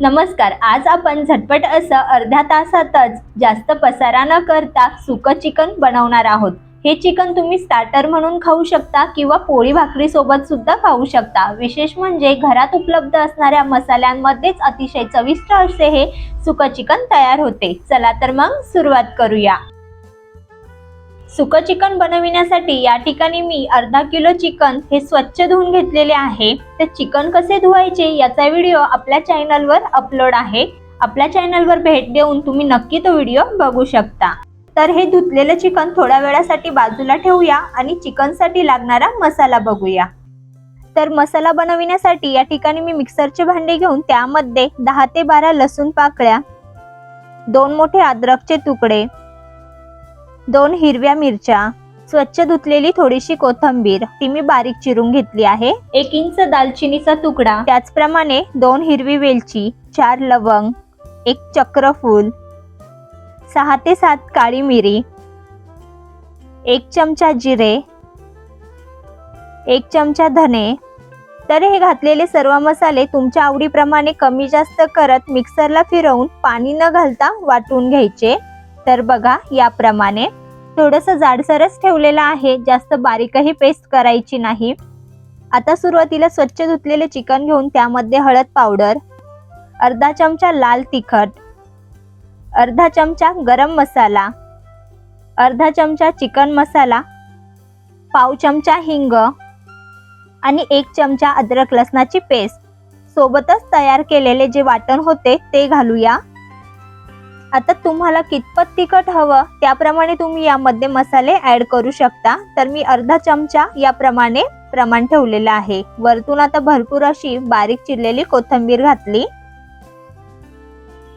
नमस्कार आज आपण झटपट असं अर्ध्या तासातच जास्त पसारा न करता सुकं चिकन बनवणार आहोत. हे चिकन तुम्ही स्टार्टर म्हणून खाऊ शकता किंवा पोळी भाकरी सोबत सुद्धा खाऊ शकता. विशेष म्हणजे घरात उपलब्ध असणाऱ्या मसाल्यांमध्येच अतिशय चविष्ट असे हे सुकं चिकन तयार होते. चला तर मग सुरुवात करूया. सुकं चिकन बनविण्यासाठी या ठिकाणी मी अर्धा किलो चिकन हे स्वच्छ धुवून घेतलेले आहे. ते चिकन कसे धुवायचे याचा व्हिडिओ आपल्या चॅनलवर अपलोड आहे. आपल्या चॅनलवर भेट देऊन तुम्ही नक्की तो व्हिडिओ बघू शकता. तर हे धुतलेलं चिकन थोड्या वेळासाठी बाजूला ठेवूया आणि चिकनसाठी लागणारा मसाला बघूया. तर मसाला बनविण्यासाठी या ठिकाणी मी मिक्सरचे भांडे घेऊन त्यामध्ये दहा ते बारा लसूण पाकळ्या दोन मोठे अद्रकचे तुकडे दोन हिरव्या मिरच्या स्वच्छ धुतलेली थोडीशी कोथंबीर ती मी बारीक चिरून घेतली आहे. एक इंच दालचिनीचा तुकडा. त्याचप्रमाणे दोन हिरवी वेलची चार लवंग एक चक्रफूल सहा ते सात काळी मिरी एक चमचा जिरे एक चमचा धने. तर हे घातलेले सर्व मसाले तुमच्या आवडीप्रमाणे कमी जास्त करत मिक्सरला फिरवून पाणी न घालता वाटून घ्यायचे. तर बघा याप्रमाणे थोडंसं जाडसरच ठेवलेलं आहे. जास्त बारीकही पेस्ट करायची नाही. आता सुरुवातीला स्वच्छ धुतलेले चिकन घेऊन त्यामध्ये हळद पावडर अर्धा चमचा लाल तिखट अर्धा चमचा गरम मसाला अर्धा चमचा चिकन मसाला पाव चमचा हिंग आणि एक चमचा अद्रक लसणाची पेस्ट सोबतच तयार केलेले जे वाटण होते ते घालूया. आता तुम्हाला कितपत तिखट हवं त्याप्रमाणे तुम्ही यामध्ये मसाले ऍड करू शकता. तर मी अर्धा चमचा याप्रमाणे प्रमाण ठेवलेलं आहे. वरतून आता भरपूर अशी बारीक चिरलेली कोथिंबीर घातली.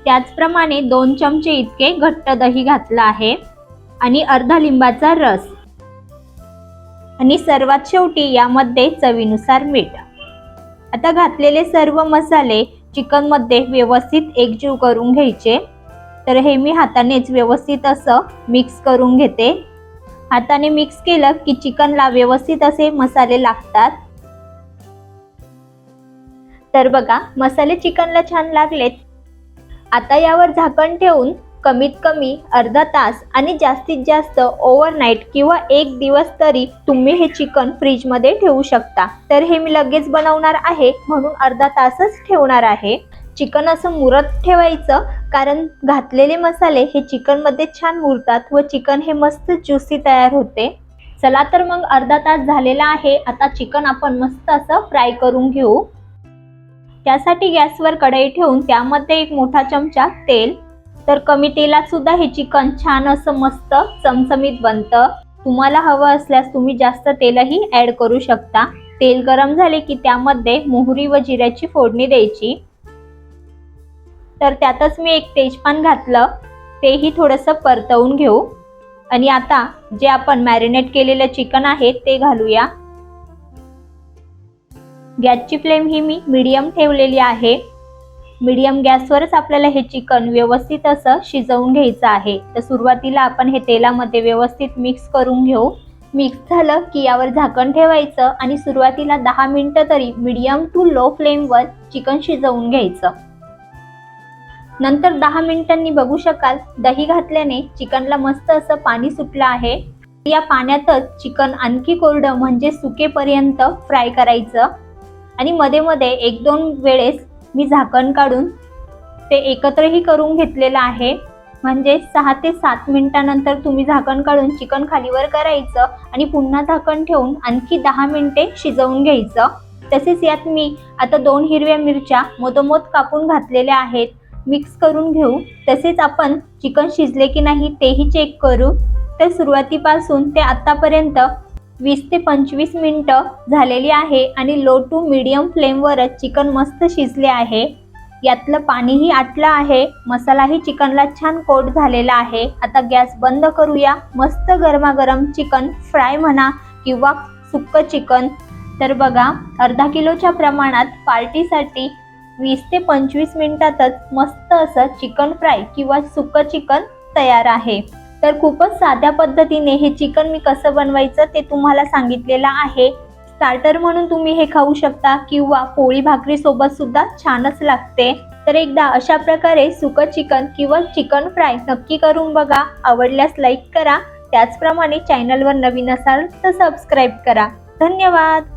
त्याचप्रमाणे दोन चमचे इतके घट्ट दही घातलं आहे आणि अर्धा लिंबाचा रस. आणि सर्वात शेवटी यामध्ये चवीनुसार मीठ. आता घातलेले सर्व मसाले चिकनमध्ये व्यवस्थित एकजीव करून घ्यायचे. तर हे मी हातानेच व्यवस्थित असं मिक्स करून घेते. हाताने मिक्स केलं की चिकनला व्यवस्थित असे मसाले लागतात. तर बघा मसाले चिकनला छान लागलेत. आता यावर झाकण ठेवून कमीत कमी अर्धा तास आणि जास्तीत जास्त ओव्हरनाईट किंवा एक दिवस तरी तुम्ही हे चिकन फ्रीजमध्ये ठेवू शकता. तर हे मी लगेच बनवणार आहे म्हणून अर्धा तासच ठेवणार आहे. चिकन असं मुरत ठेवायचं कारण घातलेले मसाले हे चिकनमध्ये छान मुरतात व चिकन हे मस्त ज्युसी तयार होते. चला तर मग अर्धा तास झालेला आहे. आता चिकन आपण मस्त असं फ्राय करून घेऊ. त्यासाठी गॅसवर कढई ठेवून त्यामध्ये एक मोठा चमचा तेल. तर कमी तेलात सुद्धा हे चिकन छान असं मस्त चमचमीत बनतं. तुम्हाला हवं असल्यास तुम्ही जास्त तेलही ऍड करू शकता. तेल गरम झाले की त्यामध्ये मोहरी व जिऱ्याची फोडणी द्यायची. तर त्यातच मी एक तेजपान घातलं. तेही थोडंसं परतवून घेऊ. आणि आता जे आपण मॅरिनेट केलेलं चिकन आहे ते घालूया. गॅसची फ्लेम ही मी मीडियम ठेवलेली आहे. मीडियम गॅसवरच आपल्याला हे चिकन व्यवस्थित असं शिजवून घ्यायचं आहे. तर सुरुवातीला आपण हे तेलामध्ये व्यवस्थित मिक्स करून घेऊ. मिक्स झालं की यावर झाकण ठेवायचं आणि सुरुवातीला दहा मिनटं तरी मीडियम टू लो फ्लेमवर चिकन शिजवून घ्यायचं. नंतर दहा मिनिटांनी बघू शकाल. दही घातल्याने चिकनला मस्त असं पाणी सुटलं आहे. या पाण्यातच चिकन आणखी कोरडं म्हणजे सुकेपर्यंत फ्राय करायचं. आणि मध्ये मध्ये एक दोन वेळेस मी झाकण काढून ते एकत्रही करून घेतलेलं आहे. म्हणजे सहा ते सात मिनिटानंतर तुम्ही झाकण काढून चिकन खालीवर करायचं आणि पुन्हा झाकण ठेवून आणखी दहा मिनिटे शिजवून घ्यायचं. तसेच यात मी आता दोन हिरव्या मिरच्या मोदोमोद कापून घातलेल्या आहेत. मिक्स करून घेऊ. तसेच आपण चिकन शिजले की नाही तेही चेक करू. तर सुरुवातीपासून ते आत्तापर्यंत वीस ते पंचवीस मिनटं झालेली आहे आणि लो टू मिडियम फ्लेमवरच चिकन मस्त शिजले आहे. यातलं पाणीही आटलं आहे. मसालाही चिकनला छान कोट झालेला आहे. आता गॅस बंद करूया. मस्त गरमागरम चिकन फ्राय म्हणा किंवा सुक्क चिकन. तर बघा अर्धा किलोच्या प्रमाणात पार्टीसाठी वीस ते पंचवीस मिनिटातच मस्त असं चिकन फ्राय किंवा सुकं चिकन तयार आहे. तर खूपच साध्या पद्धतीने हे चिकन मी कसं बनवायचं ते तुम्हाला सांगितलेलं आहे. स्टार्टर म्हणून तुम्ही हे खाऊ शकता किंवा पोळी भाकरी सोबत सुद्धा छानच लागते. तर एकदा अशा प्रकारे सुकं चिकन किंवा चिकन फ्राय नक्की करून बघा. आवडल्यास लाईक करा. त्याचप्रमाणे चॅनलवर नवीन असाल तर सबस्क्राईब करा. धन्यवाद!